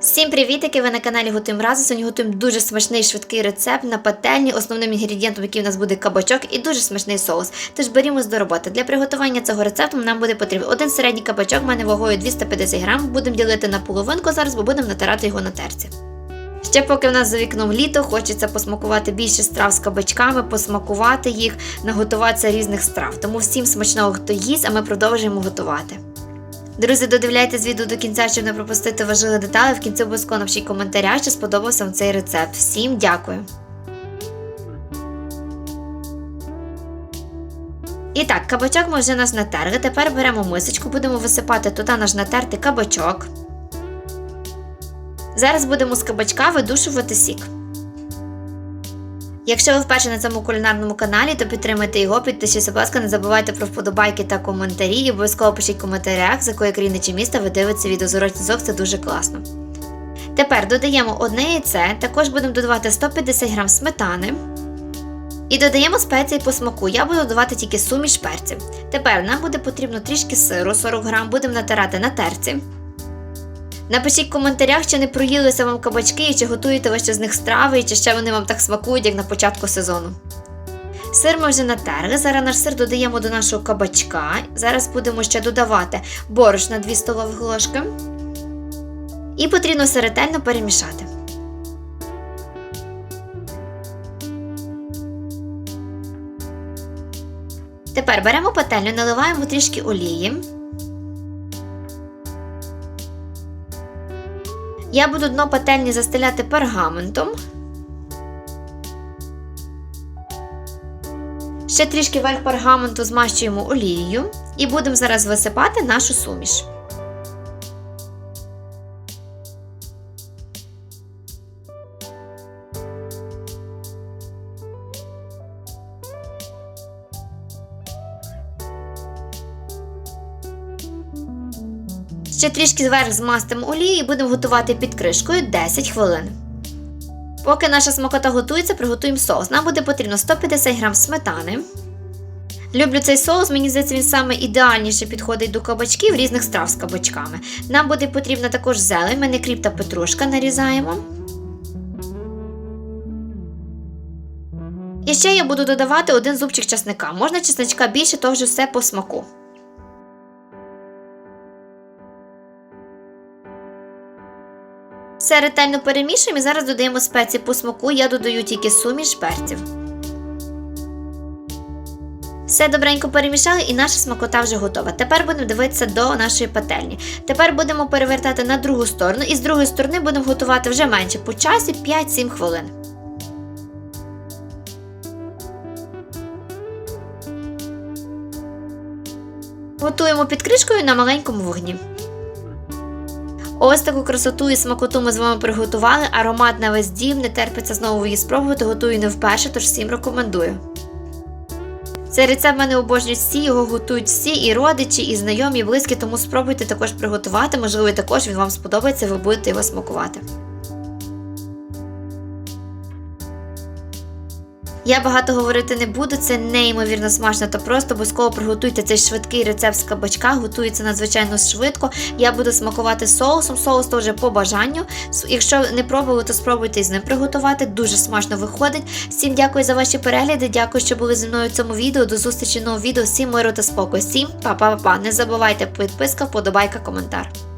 Всім привітики! Ви на каналі Готуємо разом. Сьогодні готуємо дуже смачний швидкий рецепт на пательні. Основним інгредієнтом, який у нас буде кабачок, і дуже смачний соус. Тож берімось до роботи. Для приготування цього рецепту нам буде потрібен один середній кабачок, в мене вагою 250 грам. Будемо ділити на половинку зараз, бо будемо натирати його на терці. Ще поки в нас за вікном літо, хочеться посмакувати більше страв з кабачками, посмакувати їх, наготуватися різних страв. Тому всім смачного, хто їсть, а ми продовжуємо готувати. Друзі, додивляйтесь відео до кінця, щоб не пропустити важливі деталі. В кінці обов'язково напишіть коментаря, чи сподобався вам цей рецепт. Всім дякую! І так, кабачок ми вже наш натерли. Тепер беремо мисочку, будемо висипати туди наш натертий кабачок. Зараз будемо з кабачка видушувати сік. Якщо ви вперше на цьому кулінарному каналі, то підтримайте його, підпишіться, будь ласка, не забувайте про вподобайки та коментарі. І обов'язково пишіть в коментарях, з якої країни чи міста ви дивитеся відео зворотній зв'язок, це дуже класно. Тепер додаємо одне яйце, також будемо додавати 150 г сметани. І додаємо спеції по смаку. Я буду додавати тільки суміш перців. Тепер нам буде потрібно трішки сиру, 40 г, будемо натирати на терці. Напишіть в коментарях, чи не проїлися вам кабачки, і чи готуєте ви ще з них страви, і чи ще вони вам так смакують, як на початку сезону. Сир ми вже натерли. Зараз наш сир додаємо до нашого кабачка. Зараз будемо ще додавати борошна 2 столових ложки. І потрібно все ретельно перемішати. Тепер беремо пательню, наливаємо трішки олії. Я буду дно пательні застеляти пергаментом. Ще трішки верх пергаменту змащуємо олією і будемо зараз висипати нашу суміш. Ще трішки зверх змастимо олією і будемо готувати під кришкою 10 хвилин. Поки наша смакота готується, приготуємо соус. Нам буде потрібно 150 г сметани. Люблю цей соус, мені здається, він саме ідеальніше підходить до кабачків різних страв з кабачками. Нам буде потрібна також зелень, мене кріп та петрушка нарізаємо. І ще я буду додавати один зубчик чесника. Можна чесничка більше, то вже все по смаку. Все ретельно перемішуємо і зараз додаємо спеції по смаку. Я додаю тільки суміш перців. Все добренько перемішали і наша смакота вже готова. Тепер будемо дивитися до нашої пательні. Тепер будемо перевертати на другу сторону і з другої сторони будемо готувати вже менше по часі 5-7 хвилин. Готуємо під кришкою на маленькому вогні. Ось таку красоту і смакоту ми з вами приготували. Аромат на весь дім, не терпиться знову її спробувати, готую не вперше, тож всім рекомендую. Цей рецепт мене обожнюють всі, його готують всі, і родичі, і знайомі, і близькі, тому спробуйте також приготувати, можливо, також він вам сподобається, ви будете його смакувати. Я багато говорити не буду, це неймовірно смачно та просто. Обов'язково приготуйте цей швидкий рецепт з кабачка, готується надзвичайно швидко. Я буду смакувати соусом. Соус то вже по бажанню. Якщо не пробували, то спробуйте з ним приготувати. Дуже смачно виходить. Всім дякую за ваші перегляди. Дякую, що були зі мною в цьому відео. До зустрічі в новому відео. Всім миру та спокою. Всім па-па-па. Не забувайте підписка, вподобайка, коментар.